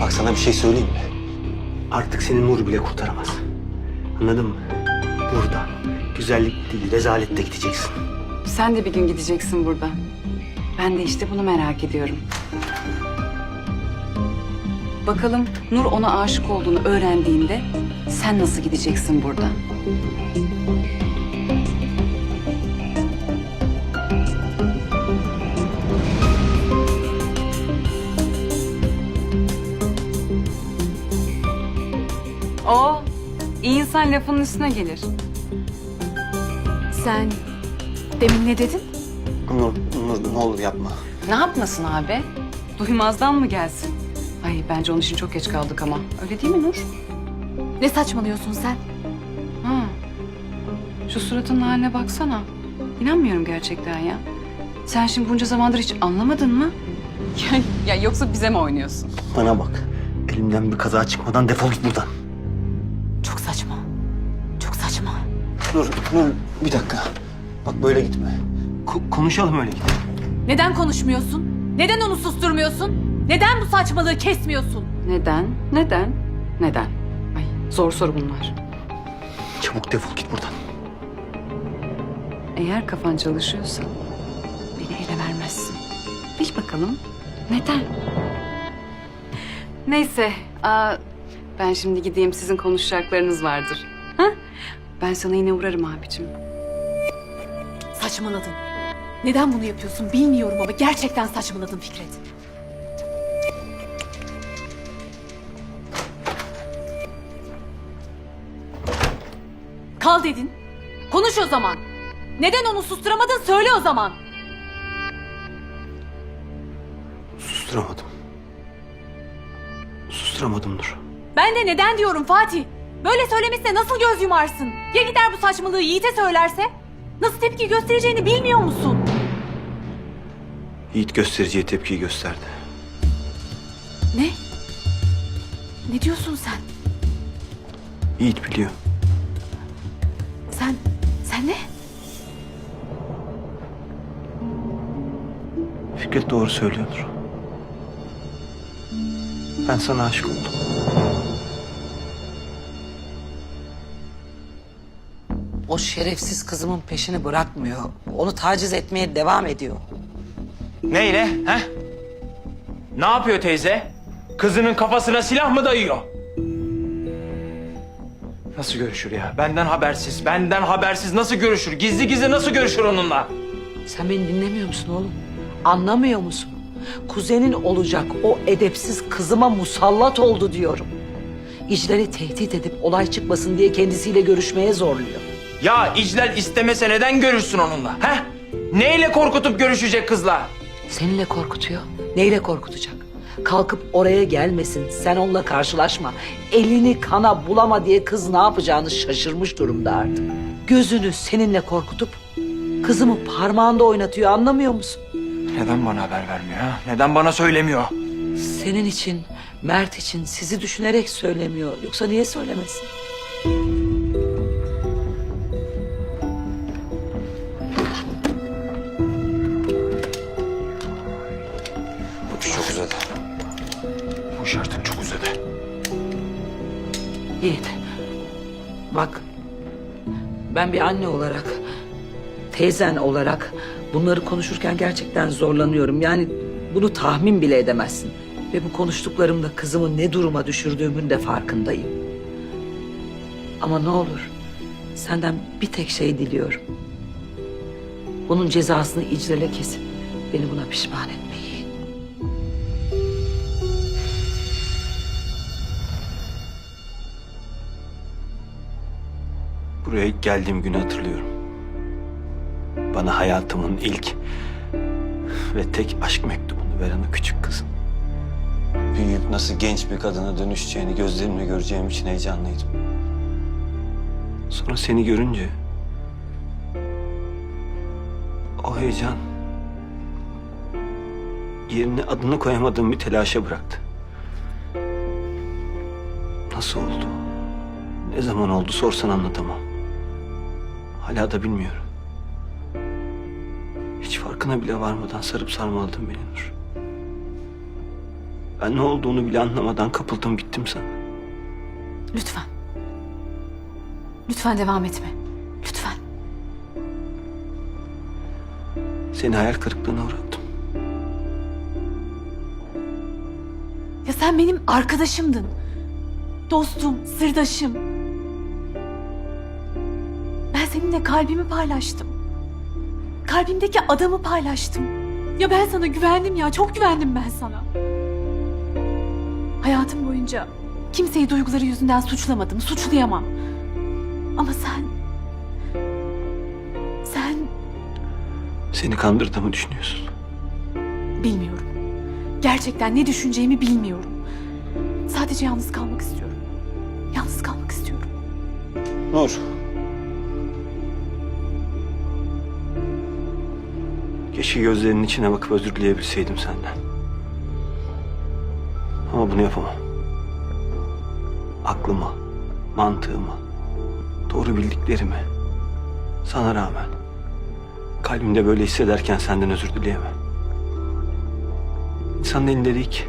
Bak sana bir şey söyleyeyim mi? Artık seni Nur bile kurtaramaz. Anladın mı? Burada güzellik değil rezalette gideceksin. Sen de bir gün gideceksin buradan. Ben de işte bunu merak ediyorum. Bakalım Nur ona aşık olduğunu öğrendiğinde sen nasıl gideceksin buradan? İnsan lafının üstüne gelir. Sen demin ne dedin? Nur, Nur ne olur yapma. Ne yapmasın abi? Duymazdan mı gelsin? Ay bence onun için çok geç kaldık ama. Öyle değil mi Nur? Ne saçmalıyorsun sen? Ha. Şu suratının haline baksana. İnanmıyorum gerçekten ya. Sen şimdi bunca zamandır hiç anlamadın mı? Ya, ya yoksa bize mi oynuyorsun? Bana bak. Elimden bir kaza çıkmadan defol git buradan. Çok saçma. Nur, Nur bir dakika. Bak böyle gitme. Ko- konuşalım öyle gidelim. Neden konuşmuyorsun? Neden onu susturmuyorsun? Neden bu saçmalığı kesmiyorsun? Neden? Neden? Neden? Ay zor soru bunlar. Çabuk defol git buradan. Eğer kafan çalışıyorsa beni ele vermezsin. Bil bakalım. Neden? Neyse. Aa, ben şimdi gideyim. Sizin konuşacaklarınız vardır. Ben sana yine uğrarım abicim. Saçmaladın. Neden bunu yapıyorsun bilmiyorum ama gerçekten saçmaladın Fikret. Kal dedin. Konuş o zaman. Neden onu susturamadın söyle o zaman. Susturamadım. Susturamadım Nur. Ben de neden diyorum Fatih. Böyle söylemesine nasıl göz yumarsın? Ya gider bu saçmalığı Yiğit'e söylerse? Nasıl tepki göstereceğini bilmiyor musun? Yiğit göstericiye tepkiyi gösterdi. Ne? Ne diyorsun sen? Yiğit biliyor. Sen, sen ne? Fikret doğru söylüyordur. Ben sana aşık oldum. O şerefsiz kızımın peşini bırakmıyor. Onu taciz etmeye devam ediyor. Neyle? He? Ne yapıyor teyze? Kızının kafasına silah mı dayıyor? Nasıl görüşür ya? Benden habersiz, benden habersiz nasıl görüşür? Gizli gizli nasıl görüşür onunla? Sen beni dinlemiyor musun oğlum? Anlamıyor musun? Kuzenin olacak o edepsiz kızıma musallat oldu diyorum. İcleri tehdit edip olay çıkmasın diye kendisiyle görüşmeye zorluyor. Ya İclal istemese neden görüşsün onunla? He? Neyle korkutup görüşecek kızla? Seninle korkutuyor. Neyle korkutacak? Kalkıp oraya gelmesin, sen onunla karşılaşma. Elini kana bulama diye kız ne yapacağını şaşırmış durumda artık. Gözünü seninle korkutup kızımı parmağında oynatıyor anlamıyor musun? Neden bana haber vermiyor ha? Neden bana söylemiyor? Senin için, Mert için sizi düşünerek söylemiyor. Yoksa niye söylemesin? Ben bir anne olarak, teyzen olarak bunları konuşurken gerçekten zorlanıyorum. Yani bunu tahmin bile edemezsin. Ve bu konuştuklarımda kızımı ne duruma düşürdüğümün de farkındayım. Ama ne olur senden bir tek şey diliyorum. Bunun cezasını icrele kesip beni buna pişman etme Buraya ilk geldiğim günü hatırlıyorum. Bana hayatımın ilk ve tek aşk mektubunu veren o küçük kızım. Büyüyüp nasıl genç bir kadına dönüşeceğini gözlerimle göreceğim için heyecanlıydım. Sonra seni görünce o heyecan yerine adını koyamadığım bir telaşa bıraktı. Nasıl oldu? Ne zaman oldu sorsan anlatamam. Hala da bilmiyorum. Hiç farkına bile varmadan sarıp sarmaladın beni Nur. Ben ne olduğunu bile anlamadan kapıldım bittim sana. Lütfen. Lütfen devam etme. Lütfen. Seni hayal kırıklığına uğrattım. Ya sen benim arkadaşımdın. Dostum, sırdaşım. Seninle kalbimi paylaştım. Kalbimdeki adamı paylaştım. Ya ben sana güvendim ya, çok güvendim ben sana. Hayatım boyunca kimseyi duyguları yüzünden suçlamadım, suçlayamam. Ama sen... Sen Seni kandırdığımı düşünüyorsun. bilmiyorum. Gerçekten ne düşüneceğimi bilmiyorum. Sadece yalnız kalmak istiyorum. Yalnız kalmak istiyorum. Nur. Keşke gözlerinin içine bakıp özür dileyebilseydim senden. Ama bunu yapamam. Aklıma, mantığıma, doğru bildiklerimi sana rağmen kalbimde böyle hissederken senden özür dileyemem. İnsanın elinde değil ki.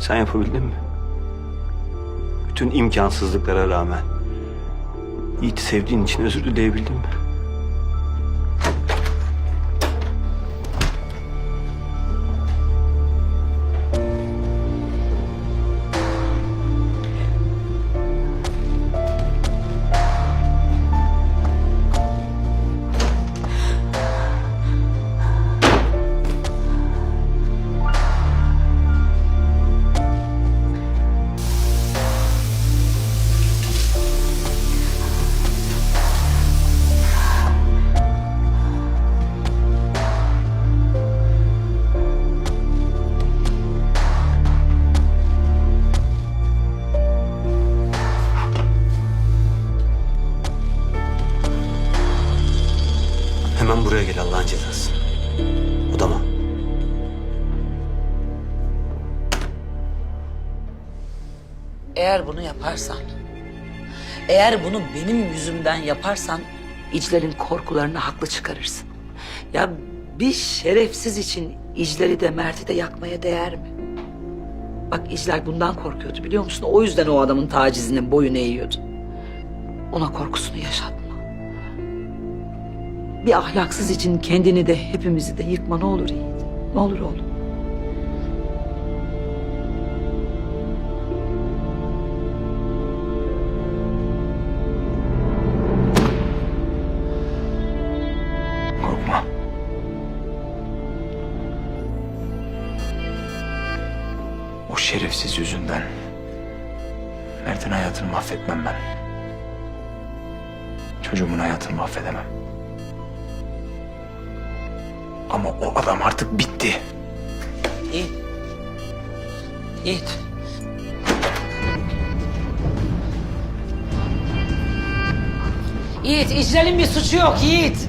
Sen yapabildin mi? Bütün imkansızlıklara rağmen Yiğit'i sevdiğin için özür dileyebildin mi? Eğer bunu yaparsan, eğer bunu benim yüzümden yaparsan İclal'in korkularını haklı çıkarırsın. Ya bir şerefsiz için İclal'i de Mert'i de yakmaya değer mi? Bak İclal bundan korkuyordu biliyor musun? O yüzden o adamın tacizinin boyun eğiyordu. Ona korkusunu yaşatma. Bir ahlaksız için kendini de hepimizi de yıkma ne olur Yiğit. Ne olur oğlum. Şerefsiz yüzünden Mert'in hayatını mahvetmem ben. Çocuğumun hayatını mahvedemem. Ama o adam artık bitti. Yiğit. Yiğit. Yiğit, İclal'in bir suçu yok. Yiğit?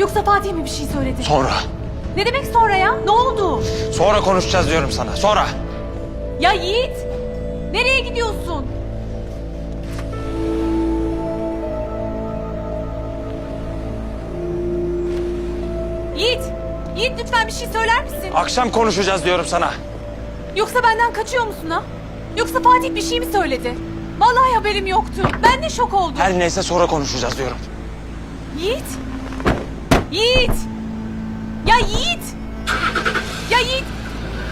Yoksa Fatih mi bir şey söyledi? Sonra. Ne demek sonra ya? Ne oldu? Sonra konuşacağız diyorum sana. Sonra. Ya Yiğit! Nereye gidiyorsun? Yiğit! Yiğit lütfen bir şey söyler misin? Akşam konuşacağız diyorum sana. Yoksa benden kaçıyor musun ha? Yoksa Fatih bir şey mi söyledi? Vallahi haberim yoktu. Ben de şok oldum. Her neyse sonra konuşacağız diyorum. Yiğit! Yiğit! Ya Yiğit! Ya Yiğit!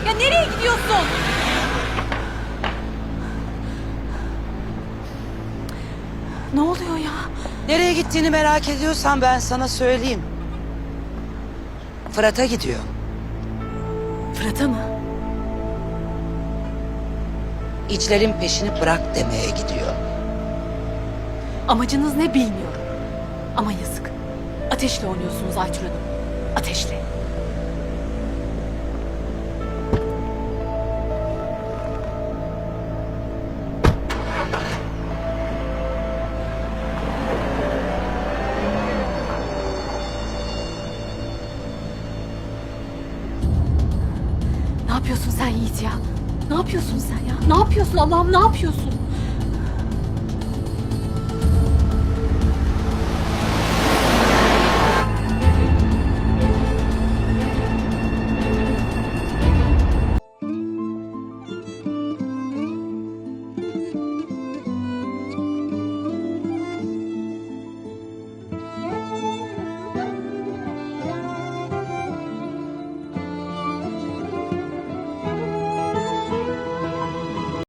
Ya nereye gidiyorsun? Ne oluyor ya? Nereye gittiğini merak ediyorsan ben sana söyleyeyim. Fırat'a gidiyor. Fırat'a mı? İclal'in peşini bırak demeye gidiyor. Amacınız ne bilmiyorum. Ama yazık. Ateşle oynuyorsunuz Aytun Hanım. Ateşle. Ne yapıyorsun sen Yiğit ya? Ne yapıyorsun sen ya? Ne yapıyorsun Allah'ım ne yapıyorsun?